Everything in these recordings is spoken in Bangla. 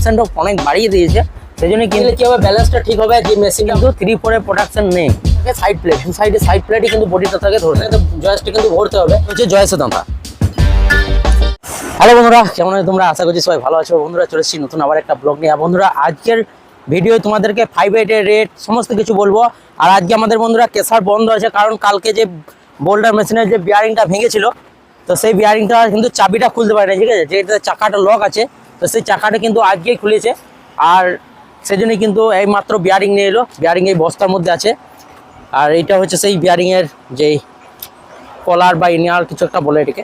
প্রোডাকশনটা অনেক বাড়িয়ে দিয়েছে। সেই জন্য কিনলে কি হবে ব্যালেন্সটা ঠিক হবে? যে মেশিন কিন্তু থ্রি ফোরের প্রোডাকশন নেই। সাইড প্লেট দু সাইডে সাইড প্লেটই কিন্তু বডিটা থাকে ধরতে জয়েসটা কিন্তু ভরতে হবে। হচ্ছে জয়েসের দাঁতা হ্যালো বন্ধুরা কেমন আছো তোমরা? আশা করছি সবাই ভালো আছো। বন্ধুরা চলে এসেছি নতুন আবার একটা ব্লগ নিয়ে। বন্ধুরা আজকের ভিডিও তোমাদেরকে ফাইভ এইটের রেট সমস্ত কিছু বলব। আর আজকে আমাদের বন্ধুরা কেসার বন্ধ আছে কারণ কালকে যে বোল্ডার মেশিনের যে বিয়ারিংটা ভেঙেছিল তো সেই বিয়ারিংটা কিন্তু চাবিটা খুলতে পারে না ঠিক আছে? যেটা চাকাটা লক আছে তো সেই চাকাটা কিন্তু আজকেই খুলেছে। আর সেজন্যই কিন্তু এই মাত্র বিয়ারিং নিয়ে এলো। বিয়ারিং এই বস্তার মধ্যে আছে। আর এইটা হচ্ছে সেই বিয়ারিংয়ের যেই কলার বা ইনিয়ার কিছু একটা বলে এটাকে।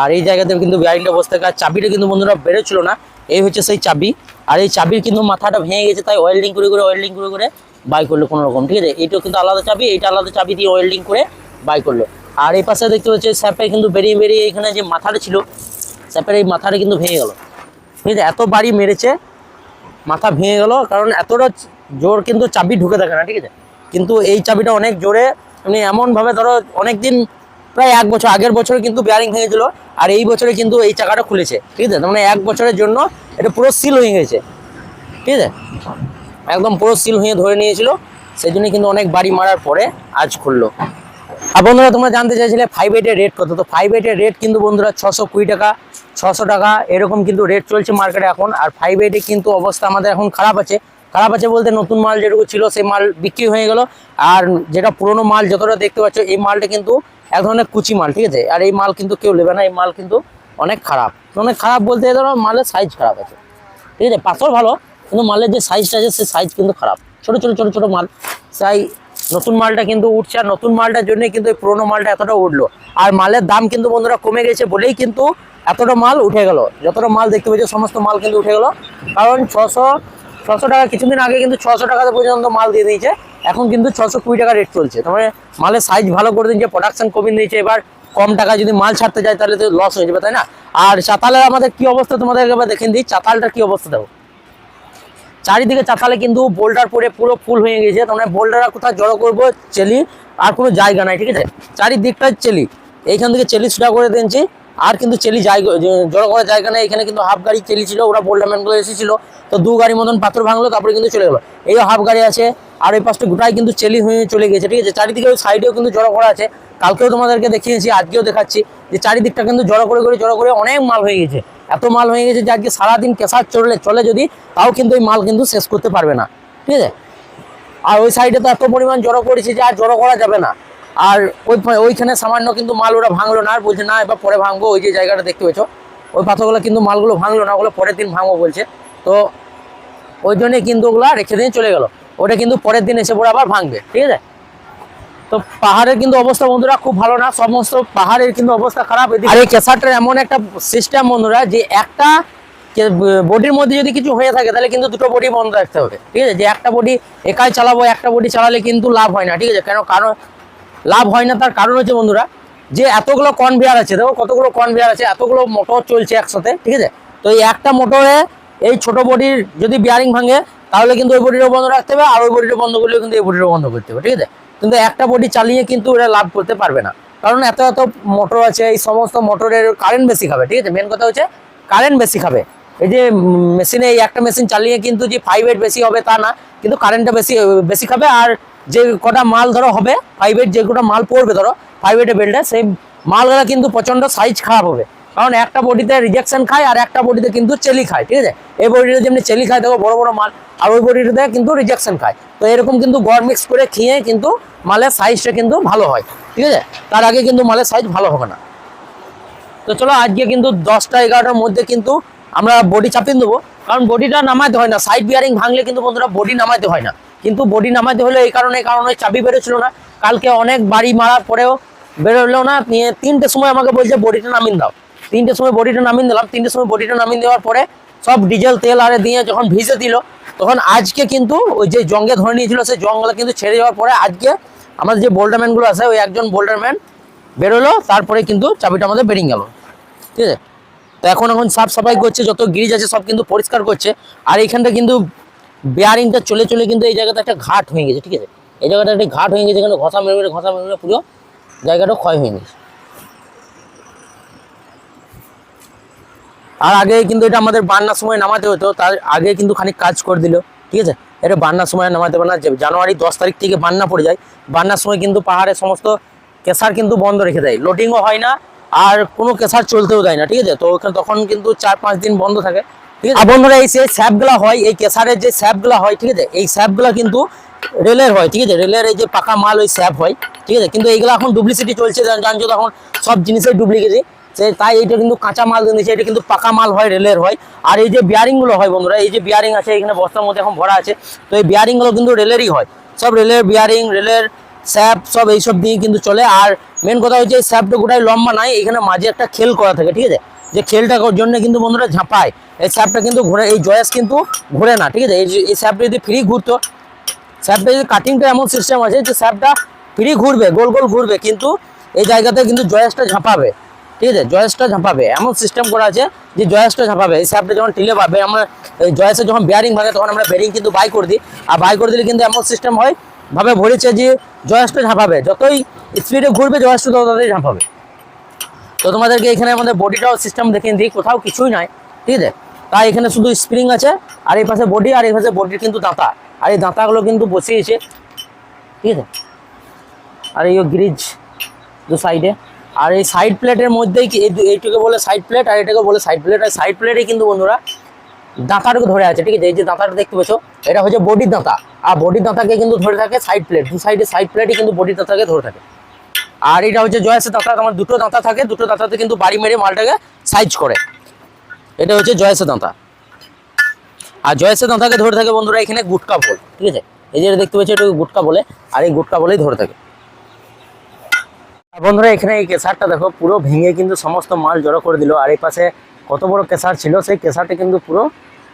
আর এই জায়গাতে কিন্তু বিয়ারিংটা বসতে আর চাবিটা কিন্তু বন্ধুরা বেরোচ্ছিল না। এই হচ্ছে সেই চাবি। আর এই চাবির কিন্তু মাথাটা ভেঙে গেছে, তাই ওয়েল্ডিং করে করে ওয়েল্ডিং করে করে বাই করল কোনো রকম ঠিক আছে? এইটাও কিন্তু আলাদা চাবি, এইটা আলাদা চাবি দিয়ে ওয়েল্ডিং করে বাই করল। আর এই পাশে দেখতে পাচ্ছি, স্যাপে কিন্তু বেরিয়ে বেরিয়ে এখানে যে মাথাটা ছিল, স্যাপের এই মাথাটা কিন্তু ভেঙে গেল। ঠিক আছে এত বাড়ি মেরেছে, মাথা ভেঙে গেল, কারণ এতটা জোর কিন্তু চাবি ঢুকে থাকে না, ঠিক আছে? কিন্তু এই চাবিটা অনেক জোরে মানে এমনভাবে ধরো অনেক দিন প্রায় এক বছর, আগের বছরে কিন্তু বেয়ারিং ভেঙেছিল, আর এই বছরে কিন্তু এই চাকাটা খুলেছে, ঠিক আছে? মানে এক বছরের জন্য এটা পুরো সিল হয়ে গেছে, ঠিক আছে? একদম পুরো সিল হয়ে ধরে নিয়েছিল, সেই জন্য কিন্তু অনেক বাড়ি মারার পরে আজ খুললো। আর বন্ধুরা, তোমরা জানতে চাইছিলে ফাইভ এইটের রেট কত? তো ফাইভ এইটের রেট কিন্তু বন্ধুরা ছশো কুড়ি টাকা ছশো টাকা, এরকম কিন্তু রেট চলছে মার্কেটে এখন। আর ফাইভ এইটে কিন্তু অবস্থা আমাদের এখন খারাপ আছে। খারাপ আছে বলতে নতুন মাল যেটুকু ছিল, সেই মাল বিক্রি হয়ে গেল। আর যেটা পুরনো মাল যতটা দেখতে পাচ্ছ, এই মালটা কিন্তু এক ধরনের কুচি মাল, ঠিক আছে? আর এই মাল কিন্তু কেউ নেবে না, এই মাল কিন্তু অনেক খারাপ। অনেক খারাপ বলতে ধরো মালের সাইজ খারাপ আছে। ঠিক আছে? পাথর ভালো, কিন্তু মালের যে সাইজটা আছে, সেই সাইজ কিন্তু খারাপ। ছোট ছোট ছোট ছোট মাল। তাই নতুন মালটা কিন্তু উঠছে, আর নতুন মালটার জন্যই কিন্তু এই পুরোনো মালটা এতটা উঠল। আর মালের দাম কিন্তু বন্ধুরা কমে গেছে বলেই কিন্তু এতটা মাল উঠে গেল। যতটা মাল দেখতে পেয়েছ, সমস্ত মাল কিন্তু উঠে গেল। কারণ ছশো ছশো টাকা কিছুদিন আগে কিন্তু ছশো টাকাতে পর্যন্ত মাল দিয়ে দিয়েছে। এখন কিন্তু ছশো কুড়ি টাকা রেট চলছে। তার মানে মালের সাইজ ভালো করে দিয়েছে প্রোডাকশন কমিয়ে দিয়েছে। এবার কম টাকা যদি মাল ছাড়তে যায়, তাহলে তো লস হয়ে যাবে, তাই না? আর চাতালের আমাদের কি অবস্থা তোমাদেরকে এবার দেখেন দিই চাতালটার কি অবস্থা দেখো। চারিদিকে চাতালে কিন্তু বোল্ডার পরে পুরো ফুল হয়ে গেছে। তার মানে বোল্ডার কোথাও জড়ো করব, চেলি আর কোনো জায়গা নাই, ঠিক আছে? চারিদিকটা চেলি। এইখান থেকে চেলি ছুটা করে দিয়েছি। আর কিন্তু চেলি জায়গা জড়ো করার জায়গা নেই, এখানে কিন্তু হাফ গাড়ি চেলি ছিল, ওরা বোল্ডার ম্যানগুলো এসেছিল, তো দু গাড়ি মতন পাথর ভাঙলো, তারপরে কিন্তু চলে গেলো। এই হাফ গাড়ি আছে, আর এই পাশটা গোটাই কিন্তু চেলি হয়ে চলে গেছে, ঠিক আছে? চারিদিকে ওই সাইডেও কিন্তু জড়ো করা আছে। কালকেও তোমাদেরকে দেখিয়েছি, আজকেও দেখাচ্ছি যে চারিদিকটা কিন্তু জড়ো করে করে, জড়ো করে অনেক মাল হয়ে গেছে। এত মাল হয়ে গেছে যে আজকে সারাদিন কেসার চলে চলে যদি, তাও কিন্তু এই মাল কিন্তু শেষ করতে পারবে না, ঠিক আছে? আর ওই সাইডে তো এত পরিমাণ জড়ো করেছে যে আর জড়ো করা যাবে না। আর ওই ওইখানে সামান্য কিন্তু মাল ওরা ভাঙলো না আর বলছে না এবার পরে ভাঙবো। ওই যে জায়গাটা দেখতে পেয়েছ? ওই পাথরগুলো কিন্তু মালগুলো ভাঙলো না ওগুলো পরের দিন ভাঙবো বলছে। তো ওই জন্যই কিন্তু ওগুলো রেখে দিয়ে চলে গেল। ওটা কিন্তু পরের দিন এসে পরে আবার ভাঙবে ঠিক আছে? তো পাহাড়ের কিন্তু অবস্থা বন্ধুরা খুব ভালো না সমস্ত পাহাড়ের কিন্তু অবস্থা খারাপ। আর এই কেসারটার এমন একটা সিস্টেম বন্ধুরা যে একটা বডির মধ্যে যদি কিছু হয়ে থাকে তাহলে কিন্তু দুটো বডি বন্ধ রাখতে হবে ঠিক আছে? যে একটা বডি একাই চালাবো একটা বডি চালালে কিন্তু লাভ হয় না ঠিক আছে? কেন? কারণ লাভ হয় না, তার কারণ হচ্ছে বন্ধুরা, যে এতগুলো কনভেয়ার আছে, দেখো কতগুলো কনভেয়ার আছে, এতগুলো মোটর চলছে একসাথে, ঠিক আছে? তো এই একটা মোটরে এই ছোট বডির যদি বিয়ারিং ভাঙে, তাহলে কিন্তু ওই বডিটা বন্ধ রাখতে হবে, আর ওই বডিটা বন্ধ করলেও কিন্তু এই বডিটা বন্ধ করতে হবে, ঠিক আছে? কিন্তু একটা বডি চালিয়ে কিন্তু এরা লাভ করতে পারবে না, কারণ এত এত মোটর আছে, এই সমস্ত মোটরের কারেন্ট বেশি খাবে, ঠিক আছে? মেন কথা হচ্ছে কারেন্ট বেশি খাবে। এই যে মেশিনে এই একটা মেশিন চালিয়ে কিন্তু যে ফাইভ এইট বেশি হবে তা না, কিন্তু কারেন্টটা বেশি বেশি খাবে আর যে কটা মাল ধরো হবে ফাইভ এইট যে কটা মাল পড়বে ধরো ফাইভ এইটে বেল্টে সেই মালগুলো কিন্তু প্রচণ্ড সাইজ খারাপ হবে। কারণ একটা বডিতে রিজেকশন খায় আর একটা বডিতে কিন্তু চেলি খায়, ঠিক আছে? এই বডিতে যেমনি চেলি খায়, দেখো বড় বড় মাল, আর ওই বডিটাতে কিন্তু রিজেকশন খায়। তো এরকম কিন্তু গড় মিক্স করে খেয়ে কিন্তু মালের সাইজটা কিন্তু ভালো হয়, ঠিক আছে? তার আগে কিন্তু মালের সাইজ ভালো হবে না। তো চলো আজকে কিন্তু দশটা এগারোটার মধ্যে কিন্তু আমরা বডি চাপিয়ে দেবো। কারণ বডিটা নামাইতে হয় না সাইড বিয়ারিং ভাঙলে কিন্তু বন্ধুরা বডি নামাইতে হয় না। কিন্তু বডি নামাইতে হলে এই কারণে কারণে চাবি বেরোছিল না। কালকে অনেক বাড়ি মারার পরেও বেরোলো না। নিয়ে তিনটের সময় আমাকে বলছে বডিটা নামিয়ে দাও। তিনটের সময় বডিটা নামিয়ে দিলাম। তিনটের সময় বডিটা নামিয়ে দেওয়ার পরে সব ডিজেল, তেল আরে দিয়ে যখন ভিজে দিল, তখন আজকে কিন্তু ওই যে জঙ্গে ধরে নিয়েছিল, সেই জঙ্গলে কিন্তু ছেড়ে যাওয়ার পরে আজকে আমাদের যে বোল্ডারম্যানগুলো আছে, ওই একজন বোল্ডারম্যান বেরোলো। তারপরে কিন্তু চাবিটা আমাদের বেরিয়ে গেল। ঠিক আছে? তো এখন এখন সাফ সাফাই করছে, যত গিরিজ আছে সব কিন্তু পরিষ্কার করছে। আর এইখানটা কিন্তু বেয়ারিংটা চলে চলে কিন্তু এই জায়গাটা একটা ঘাট হয়ে গেছে, ঠিক আছে? এই জায়গাটা একটা ঘাট হয়ে গেছে, এখানে ঘষা মেরে মেরে, ঘষা মেরে পুরো জায়গাটা ক্ষয় হয়ে গেছে। আর আগে কিন্তু এটা আমাদের বান্নার সময় নামাতে হতো, তার আগে কিন্তু খানিক কাজ করে দিল, ঠিক আছে? এটা বান্নার সময় নামাতে পারে না জানুয়ারি দশ তারিখ থেকে বান্না পড়ে যায়। বান্নার সময় কিন্তু পাহাড়ের সমস্ত কেসার কিন্তু বন্ধ রেখে দেয় লোডিংও হয় না আর কোনো কেসার চলতেও দেয় না, ঠিক আছে? তো ওখানে তখন কিন্তু চার পাঁচ দিন বন্ধ থাকে, ঠিক আছে? বন্ধুরা, এই যে স্যাপগুলা হয়, এই কেসারের যে স্যাপগুলো হয়, ঠিক আছে? এই স্যাপগুলো কিন্তু রেলের হয়, ঠিক আছে? রেলের এই যে পাকা মাল, ওই স্যাপ হয়, ঠিক আছে? কিন্তু এইগুলো এখন ডুপ্লিসিটি চলছে, জান- জানছো তো এখন সব জিনিসের ডুপ্লিকেসি সে তাই এইটা কিন্তু কাঁচা মাল দিয়েছে এটা কিন্তু পাকা মাল হয়, রেলের হয়। আর এই যে বিয়ারিংগুলো হয় বন্ধুরা, এই যে বিয়ারিং আছে, এখানে বস্তার মধ্যে এখন ভরা আছে, তো এই বিয়ারিংগুলো কিন্তু রেলেরই হয়। সব রেলের বিয়ারিং রেলের স্যাপ, সব এইসব দিয়ে কিন্তু চলে। আর মেন কথা হচ্ছে এই স্যাপটা গোটাই লম্বা নাই, এখানে মাঝে একটা খেল করা থাকে, ঠিক আছে? যে খেলটা জন্য কিন্তু বন্ধুরা ঝাঁপায়। এই স্যাপটা কিন্তু ঘুরে, এই জয়েস কিন্তু ঘুরে না, ঠিক আছে? এই স্যাপটা যদি ফ্রি ঘুরতো, স্যাপটা যদি কাটিংটা এমন সিস্টেম আছে যে স্যাপটা ফ্রি ঘুরবে, গোল গোল ঘুরবে, কিন্তু এই জায়গাতে কিন্তু জয়েসটা ঝাঁপাবে, ঠিক আছে? জয়েসটা ঝাঁপাবে। এমন সিস্টেম করা আছে যে জয়েসটা ঝাঁপাবে। এই স্যাপটা যখন টিলে পাবে, আমরা জয়েসে যখন বেয়ারিং ভাঙে, তখন আমরা বেরিং কিন্তু বাই করে দিই। আর বাই করে দিলে কিন্তু এমন সিস্টেম হয় ভাবে ভরেছে যে জয়েসটা ঝাঁপাবে। যতই স্পিডে ঘুরবে জয়েসটা ততই ঝাঁপাবে। তো তোমাদেরকে এখানে আমাদের বডিটাও সিস্টেম দেখে দিই, কোথাও কিছুই নাই, ঠিক আছে? তাই এখানে শুধু স্প্রিং আছে, আর এই পাশে বডি আর এই পাশে বডির কিন্তু দাঁতা। আর এই দাঁতাগুলো কিন্তু বসিয়েছে, ঠিক আছে? আর এই গ্রিজ দু সাইডে আর এই সাইড প্লেটের মধ্যেই এইটাকে বলে সাইড প্লেট আর এটাকে বলে সাইড প্লেট আর সাইড প্লেটে কিন্তু বন্ধুরা দাঁতাটাকে ধরে আছে ঠিক আছে এই যে দাঁতাটা দেখতে পেছো এটা হচ্ছে বডির দাঁতা। আর বডির দাঁতাকে কিন্তু ধরে থাকে সাইড প্লেট দু সাইডে সাইড প্লেটই কিন্তু বডির দাঁতাকে ধরে থাকে। আর এটা হচ্ছে জয়েসের দাঁতা আমার দুটো দাঁতা থাকে, দুটো দাঁতাতে কিন্তু বাড়ি মেরে মালটাকে সাইজ করে। এটা হচ্ছে জয়েসের দাঁতা। আর জয়েসের দাঁতাকে ধরে থাকে বন্ধুরা এখানে গুটকা বল, ঠিক আছে? এই যে দেখতে পাচ্ছি, এটাকে গুটকা বলে, আর এই গুটকা বলেই ধরে থাকে। বন্ধুরা এখানে এই কেসারটা দেখো, পুরো ভেঙে কিন্তু সমস্ত মাল জড়ো করে দিল। আর এই পাশে কত বড় কেসার ছিল, সেই কেসারটা কিন্তু পুরো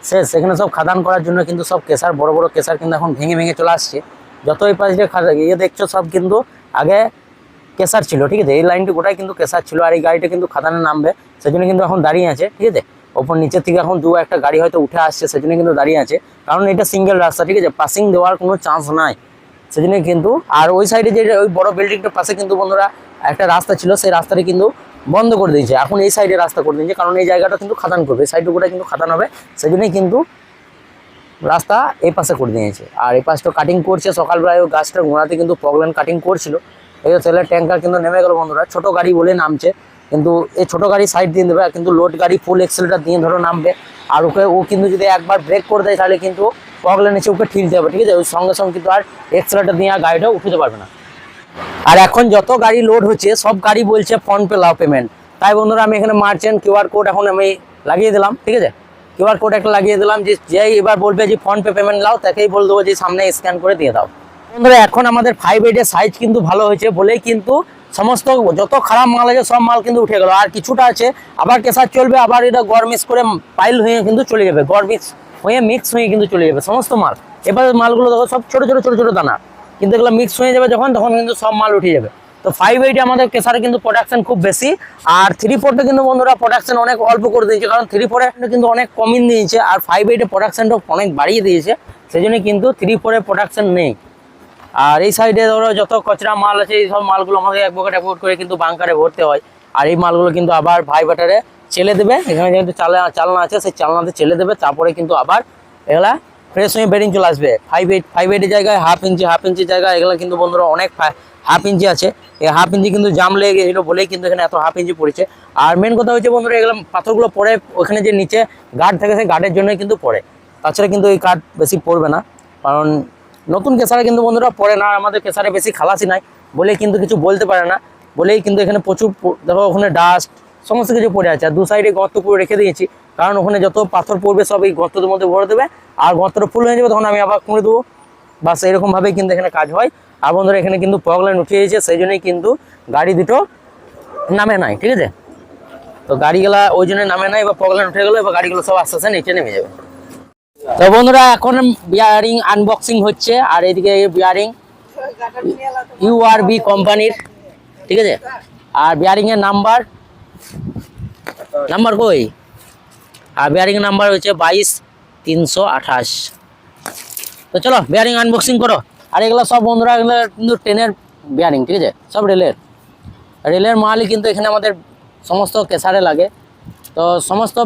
শেষ। সেখানে সব খাদান করার জন্য কিন্তু সব কেসার, বড় বড় কেসার কিন্তু এখন ভেঙে ভেঙে চলে আসছে। যত এই পাশে যে খাদা ইয়ে দেখছ সব কিন্তু আগে কেসার ছিল, ঠিক আছে? এই লাইনটি গোটাই কিন্তু কেসার ছিল আর এই গাড়িটা কিন্তু খাদানে নামবে, সেজন্য কিন্তু এখন দাঁড়িয়ে আছে, ঠিক আছে? ওপর নিচের থেকে এখন দু একটা গাড়ি হয়তো উঠে আসছে, সেজন্য কিন্তু দাঁড়িয়ে আছে। কারণ এটা সিঙ্গেল রাস্তা, ঠিক আছে? পাসিং দেওয়ার কোনো চান্স নাই। সেজন্য কিন্তু, আর ওই সাইডে যে ওই বড় বিল্ডিংটার পাশে কিন্তু বন্ধুরা একটা রাস্তা ছিল, সেই রাস্তাটি কিন্তু বন্ধ করে দিয়েছে। এখন এই সাইডে রাস্তা করে দিয়েছে, কারণ এই জায়গাটা কিন্তু খাদান করবে। এই সাইডটুকুটা কিন্তু খাদান হবে, সেজন্যই কিন্তু রাস্তা এই পাশে করে দিয়েছে। আর এই পাশটা কাটিং করছে, সকালবেলায় ওই গাছটার গোড়াতে কিন্তু প্রবলেম কাটিং করছিল। এই তেলের ট্যাঙ্কার কিন্তু নেমে গেল বন্ধুরা, ছোট গাড়ি বলে নামছে, কিন্তু এই ছোট গাড়ি সাইড দিয়ে দেবে কিন্তু লোড গাড়ি ফুল এক্সেলটা দিয়ে ধরো নামবে। আর ওকে, ও কিন্তু যদি একবার ব্রেক করে দেয়, তাহলে কিন্তু প্রবলেম এসে ওকে ঠিকতে হবে ঠিক আছে? ওই সঙ্গে সঙ্গে কিন্তু আর এক্সেলটা দিয়ে আর গাড়িটা উঠতে পারবে না। আর এখন যত গাড়ি লোড হচ্ছে, সব গাড়ি বলছে ফোন পে লাও পেমেন্ট তাই বন্ধুরা, আমি এখানে মার্চেন্ট কিউআর কোড এখন আমি লাগিয়ে দিলাম, ঠিক আছে? কিউআর কোড একটা লাগিয়ে দিলাম, যে যেই এবার বলবে যে ফোন পে পেমেন্ট লাও তাকেই বলে দেবো যে সামনে স্ক্যান করে দিয়ে দাও। বন্ধুরা, এখন আমাদের ফাইভ এইটের সাইজ কিন্তু ভালো হয়েছে বলেই কিন্তু সমস্ত, যত খারাপ মাল আছে, সব মাল কিন্তু উঠে গেল। আর কিছুটা আছে, আবার কেসার চলবে, আবার এটা গড় মিক্স করে পাইল হয়ে কিন্তু চলে যাবে, গড় মিক্স হয়ে মিক্স হয়ে কিন্তু চলে যাবে, সমস্ত মাল। এবার মালগুলো দেখো, সব ছোট ছোট ছোট ছোট দানা। কিন্তু এগুলো মিক্স হয়ে যাবে যখন, তখন কিন্তু সব মাল উঠে যাবে। তো ফাইভ এইটে আমাদের কেসারে কিন্তু প্রোডাকশন খুব বেশি। আর থ্রি ফোরটা কিন্তু বন্ধুরা প্রোডাকশন অনেক অল্প করে দিয়েছে, কারণ থ্রি ফোরে কিন্তু অনেক কমিয়ে দিয়েছে, আর ফাইভ এইটে প্রোডাকশনটা অনেক বাড়িয়ে দিয়েছে। সেই জন্য কিন্তু থ্রি ফোরে প্রোডাকশন নেই। আর এই সাইডে ধরো যত কচরা মাল আছে, এই সব মালগুলো আমাদের এক বকেট এক করে কিন্তু বাংকারে ভরতে হয়। আর এই মালগুলো কিন্তু আবার ভাই বাটারে চেলে দেবে। এখানে যেহেতু চালা চালনা আছে, সেই চালনাতে চেলে দেবে। তারপরে কিন্তু আবার এগুলা ফ্রেশ হয়ে বেরিং চলে আসবে। ফাইভ এইট ফাইভ এইটের জায়গায় হাফ ইঞ্চি হাফ ইঞ্চি জায়গায় এগুলো কিন্তু বন্ধুরা অনেক হাফ ইঞ্চি আছে। এই হাফ ইঞ্চি কিন্তু জাম লেগে গেছিল বলেই কিন্তু এখানে এত হাফ ইঞ্চি পড়েছে। আর মেন কথা হচ্ছে বন্ধুরা এগুলো পাথরগুলো পরে ওখানে যে নিচে গার্ড থাকে সেই গার্ডের জন্যই কিন্তু পড়ে। তাছাড়া কিন্তু এই কাঠ বেশি পড়বে না। কারণ নতুন কেসারে কিন্তু বন্ধুরা পড়ে না আমাদের কেসারে বেশি খালাসি নাই বলে কিন্তু কিছু বলতে পারে না। বলেই কিন্তু এখানে প্রচুর দেখো ওখানে ডাস্ট সমস্ত কিছু পড়ে আছে। আর দু সাইডে গর্ত করে রেখে দিয়েছি। কারণ ওখানে যত পাথর পড়বে সব এই গর্তের মধ্যে ভরে দেবে। আর গর্তটা ফুল হয়ে যাবে, তখন আমি আবার কুঁড়ে দেবো। বাস এরকমভাবেই কিন্তু এখানে কাজ হয়। আর বন্ধুরা, এখানে কিন্তু প্রবলেম উঠে গেছে সেই জন্যই কিন্তু গাড়ি দুটো নামে নাই, ঠিক আছে? তো গাড়িগুলা ওই জন্য নামে নাই বা প্রবলেম উঠে গেলো, এবার গাড়িগুলো সব আস্তে আস্তে নিচে নেমে যাবে। তো বন্ধুরা, এখন বিয়ারিং আনবক্সিং হচ্ছে, আর এদিকে বিয়ারিং ইউআরবি কোম্পানির, ঠিক আছে? আর বিয়ারিংয়ের নাম্বার নাম্বার কই? আর বিয়ারিং নাম্বার হচ্ছে বাইশ তিনশো আঠাশ। তো চলো বিয়ারিং আনবক্সিং করো। আর এগুলো সব বন্ধুরা, এগুলো কিন্তু ট্রেনের বিয়ারিং ঠিক আছে? সব রেলের। রেলের মালই কিন্তু এখানে আমাদের সমস্ত কেসারে লাগে। তো সমস্ত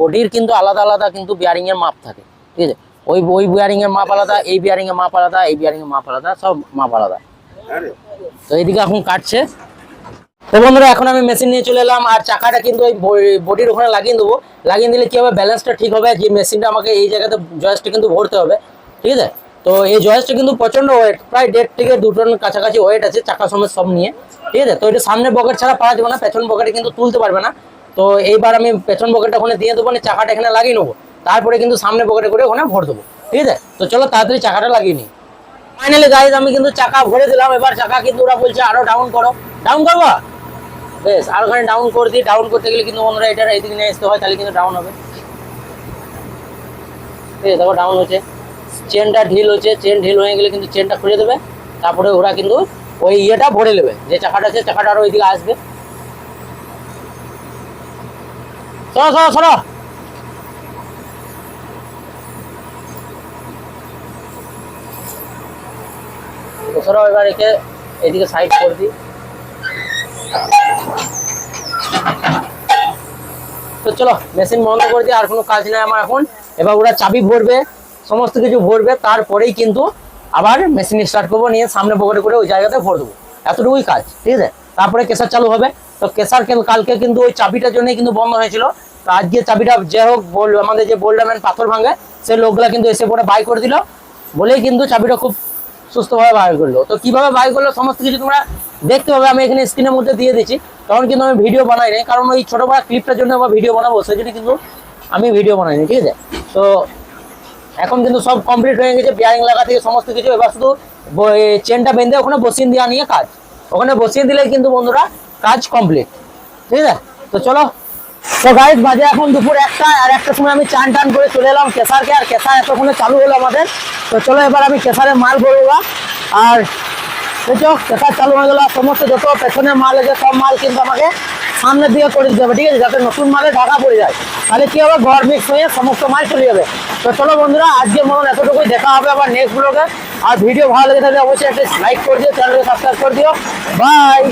বডির কিন্তু আলাদা আলাদা কিন্তু বিয়ারিং এর মাপ থাকে, ঠিক আছে? ওই ওই বিয়ারিং এর মাপ আলাদা, এই বিয়ারিং এর মাপ আলাদা, এই বিয়ারিং এর মাপ আলাদা, সব মাপ আলাদা। তো এইদিকে এখন কাটছে। তো বন্ধুরা, এখন আমি মেশিন নিয়ে চলে এলাম আর চাকাটা কিন্তু ওই বডির ওখানে লাগিয়ে দেবো। লাগিয়ে দিলে কি হবে? ব্যালেন্সটা ঠিক হবে। যে মেশিনটা আমাকে এই জায়গাতে জয়েসটা কিন্তু ভরতে হবে। ঠিক আছে? তো এই জয়েসটা কিন্তু প্রচণ্ড ওয়েট প্রায় দেড় থেকে দু টন কাছাকাছি ওয়েট আছে চাকা সমেত সব নিয়ে। ঠিক আছে? তো এটা সামনে পকেট ছাড়া পাওয়া যাবে না, পেছন পকেটে কিন্তু তুলতে পারবে না। তো এইবার আমি পেছন পকেটটা ওখানে দিয়ে দেবো না চাকাটা এখানে লাগিয়ে নেব। তারপরে কিন্তু সামনে পকেটে করে ওখানে ভর দেবো। ঠিক আছে? তো চলো তাড়াতাড়ি চাকাটা লাগিয়ে নিই। ফাইনালি গাইজ আমি কিন্তু চাকা ভরে দিলাম। এবার চাকা কিন্তু ওরা বলছে আরও ডাউন করো। ডাউন করব? বেশ, আর ওখানে ডাউন করে দিই ডাউন করতে গেলে কিন্তু বন্ধুরা এটা এইদিকে নিয়ে আসতে হয়, তাহলে কিন্তু ডাউন হবে। ঠিক আছে ডাউন হচ্ছে চেনটা ঢিল হচ্ছে চেন ঢিল হয়ে গেলে কিন্তু চেনটা খুলে দেবে। তারপরে ওরা কিন্তু ওই ইয়েটা ভরে নেবে, যে চাকাটা আছে, চাকাটা আরও ওইদিকে আসবে। সরো সরো সরো। সরো, এবার একে এদিকে সাইড করে দিই। তো চলো মেশিন বন্ধ করে দিই, আর কোনো কাজ নেই আমার এখন। এবার ওরা চাবি ভরবে, সমস্ত কিছু ভরবে, তারপরেই কিন্তু আবার মেশিন স্টার্ট করব, নিয়ে সামনে পকেটে করে ওই জায়গাতে ভর দেবো। এতটুকুই কাজ, ঠিক আছে? তারপরে কেসার চালু হবে। তো কেসার কালকে কিন্তু ওই চাবিটার জন্যই কিন্তু বন্ধ হয়েছিল। তো আজকে চাবিটা যে হোক আমাদের যে বোল্ডাম্যান পাথর ভাঙে, সে লোকগুলা কিন্তু এসে পরে বাই করে দিল। বলেই কিন্তু চাবিটা খুব সুস্থভাবে বাইর করল তো কীভাবে বাইর করল সমস্ত কিছু তোমরা দেখতে পাবে, আমি এখানে স্ক্রিনের মধ্যে দিয়ে দিচ্ছি। তখন কিন্তু আমি ভিডিও বানাই নাই, কারণ ওই ছোটো বড় ক্লিপটার জন্য আবার ভিডিও বানাবো, সেই জন্য কিন্তু আমি ভিডিও বানাইনি ঠিক আছে? তো এখন কিন্তু সব কমপ্লিট হয়ে গেছে বিয়ারিং লাগা থেকে সমস্ত কিছু, এবার শুধু চেনটা বেঁধে ওখানে বসিয়ে দেওয়া নিয়ে কাজ। ওখানে বসিয়ে দিলে কিন্তু বন্ধুরা কাজ কমপ্লিট ঠিক আছে? তো চলো তো গাইজ বাজে এখন দুপুর একটা, আর একটা সময় আমি চান টান করে চলে এলাম কেসারকে, আর কেসার এতক্ষণে চালু হলো আমাদের। তো চলো এবার আমি কেসারে মাল ভরবো। আর দেখো কেসার চালু হয়ে গেল সমস্ত যত পেছনে মাল আছে, সব মাল কিন্তু আমাকে সামনের দিকে করে দিতে হবে, ঠিক আছে? যাতে নতুন মালে ঢাকা পড়ে যায়। তাহলে কি হবে? ঘর মিক্স হয়ে সমস্ত মাল চলে যাবে। তো চলো বন্ধুরা আজকে মতন এতটুকুই। দেখা হবে আবার নেক্সট ব্লগে আর ভিডিও ভালো লেগে থাকলে অবশ্যই একটা লাইক করে দিও চ্যানেলকে সাবস্ক্রাইব করে দিও। বাই